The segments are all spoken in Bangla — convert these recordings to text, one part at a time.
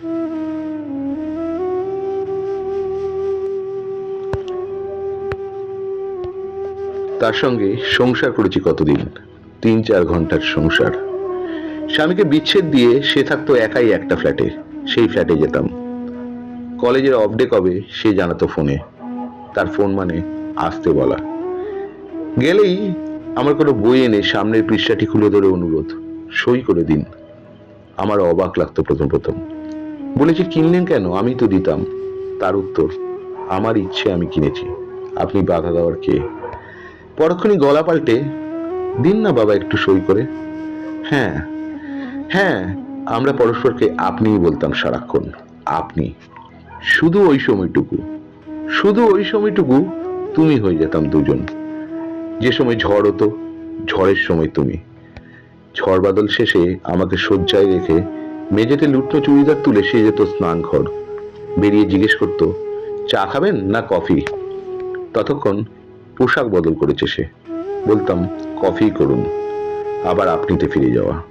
তার সঙ্গে সংসার করেছি কতদিন? তিন, চার ঘণ্টার সংসার। স্বামীকে বিচ্ছেদ দিয়ে সে থাকতো একাই একটা ফ্ল্যাটে, সেই ফ্ল্যাটে যেতাম। কলেজের অফ কবে, সে জানাতো ফোনে। তার ফোন মানে আসতে বলা। গেলেই আমার কোনো বই এনে সামনের পৃষ্ঠাটি খুলে ধরে অনুরোধ, সই করে দিন। আমার অবাক লাগতো প্রথম প্রথম। বলেছি, কিনলেন কেন? আমি তো দিতাম। তার উত্তর, আমার ইচ্ছে, আমি কিনেছি। আপনি বাধা দেওয়ার কে? পরক্ষণই গলা পাল্টে, দিন না বাবা, একটু সই করে। হ্যাঁ হ্যাঁ আমরা পরস্পরকে আপনিই বলতাম সারাক্ষণ, আপনি। শুধু ওই সময়টুকু, শুধু ওই সময়টুকু তুমি হয়ে যেতাম দুজন। যে সময় ঝড় হতো, ঝড়ের সময় তুমি। ঝড় বাদল শেষে আমাকে শয্যায় রেখে মেঝেতে লুটনো চুড়িদার তুলে সে যেত স্নান ঘর বেরিয়ে জিজ্ঞেস করতো, চা খাবেন না কফি? ততক্ষণ পোশাক বদল করেছে সে। বলতাম, কফি করুন, আবার আপনিতে ফিরে যাওয়া।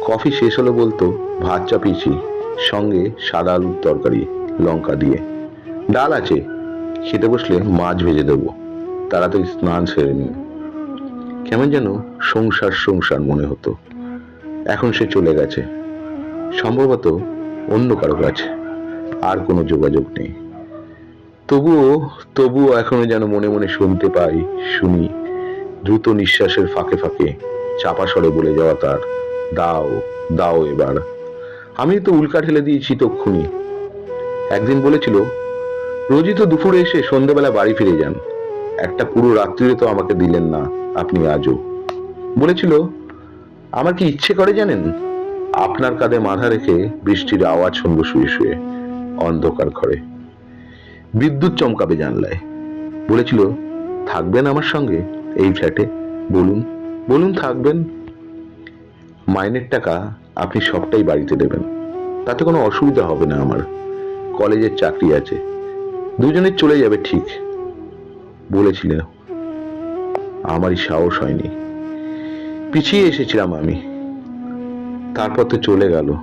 কফি শেষ হলো বলতো, ভাত চা চাপিয়েছি, সঙ্গে সাদা আলুর তরকারি, লঙ্কা দিয়ে। ডাল আছে, খেতে বসলে মাছ ভেজে দেবো, তাড়াতাড়ি স্নান সেরে নিন। কেমন যেন সংসার সংসার মনে হতো। এখন সে চলে গেছে। সম্ভবত অন্য কারও কাছে। আর কোনো যোগাযোগ নেই। তবুও তবুও এখনও যেন মনে মনে শুনতে পাই, শুনি, দ্রুত নিঃশ্বাসের ফাঁকে ফাঁকে চাপা স্বরে বলে যাওয়া তার, দাও দাও এবার। আমি তো উল্কা ঠেলে দিয়েছি তক্ষুনি। একদিন বলেছিল, রোজই তো দুপুরে এসে সন্ধ্যেবেলা বাড়ি ফিরে যান। একটা পুরো রাত্রিরে তো আমাকে দিলেন না, আপনি আজও। বলেছিল, আমার কি ইচ্ছে করে জানেন? আপনার কাঁধে মাথা রেখে বৃষ্টির আওয়াজ শুনব শুয়ে শুয়ে, অন্ধকার ঘরে। বিদ্যুৎ চমকাবে জানলায়। বলেছিল, থাকবেন আমার সঙ্গে এই ফ্ল্যাটে? বলুন বলুন থাকবেন। মাইনের টাকা আপনি সবটাই বাড়িতে দেবেন। তাতে কোনো অসুবিধা হবে না আমার। কলেজের চাকরি আছে। দুজনে চলে যাবে ঠিক। বলেছিলেন আমারই সাহস হয়নি। পিছিয়ে এসেছিলাম আমি। তারপর তো চলে গেল।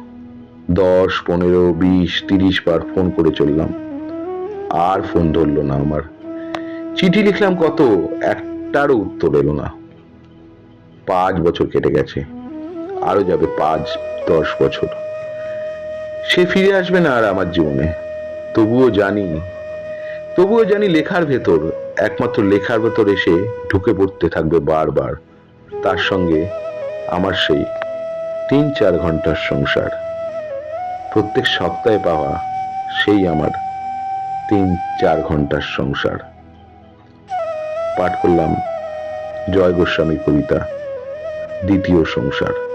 দশ, পনেরো, বিশ, তিরিশ বার ফোন করে চললাম। আর ফোন ধরলো না আমার। চিঠি লিখলাম কত? একটারও উত্তর এলো না। পাঁচ বছর কেটে গেছে। আরও যাবে পাঁচ, দশ বছর। সে ফিরে আসবে না আর আমার জীবনে। তবুও জানি তবুও জানি লেখার ভেতর, একমাত্র লেখার ভেতর এসে ঢুকে পড়তে থাকবে বারবার। তার সঙ্গে আমার সেই তিন চার ঘণ্টার সংসার। প্রত্যেক সপ্তাহে পাওয়া সেই আমার তিন চার ঘণ্টার সংসার। পাঠ করলাম জয় গোস্বামী কবিতা, দ্বিতীয় সংসার।